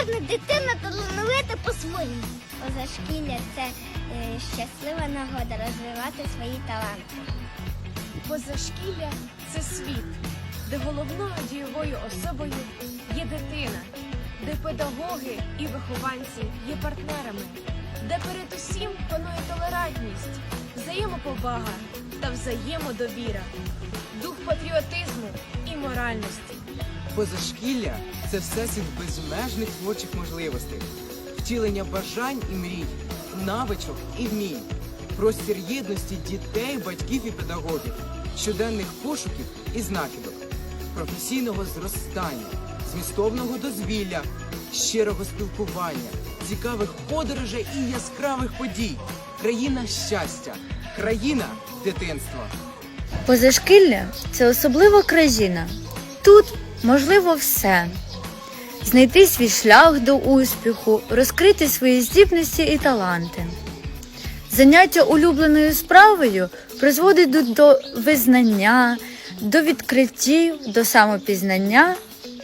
кожна дитина талановита по-своєму. Позашкілля це е, щаслива нагода розвивати свої таланти. Позашкілля це світ, де головною дієвою особою є дитина, де педагоги і вихованці є партнерами, де перед усім панує толерантність, взаємоповага та взаємодовіра, дух патріотизму і моральності. Позашкілля це всесвіт безмежних творчих можливостей, втілення бажань і мрій, навичок і вмінь, простір єдності дітей, батьків і педагогів, щоденних пошуків і знахідок, професійного зростання, змістовного дозвілля, щирого спілкування, цікавих подорожей і яскравих подій. Країна щастя, країна дитинства. Позашкілля це особлива країна. Тут можливо все. Знайти свій шлях до успіху, розкрити свої здібності і таланти. Заняття улюбленою справою призводить до- визнання, до відкриттів, до самопізнання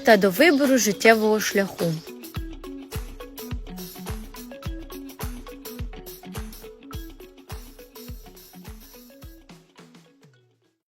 та до вибору життєвого шляху.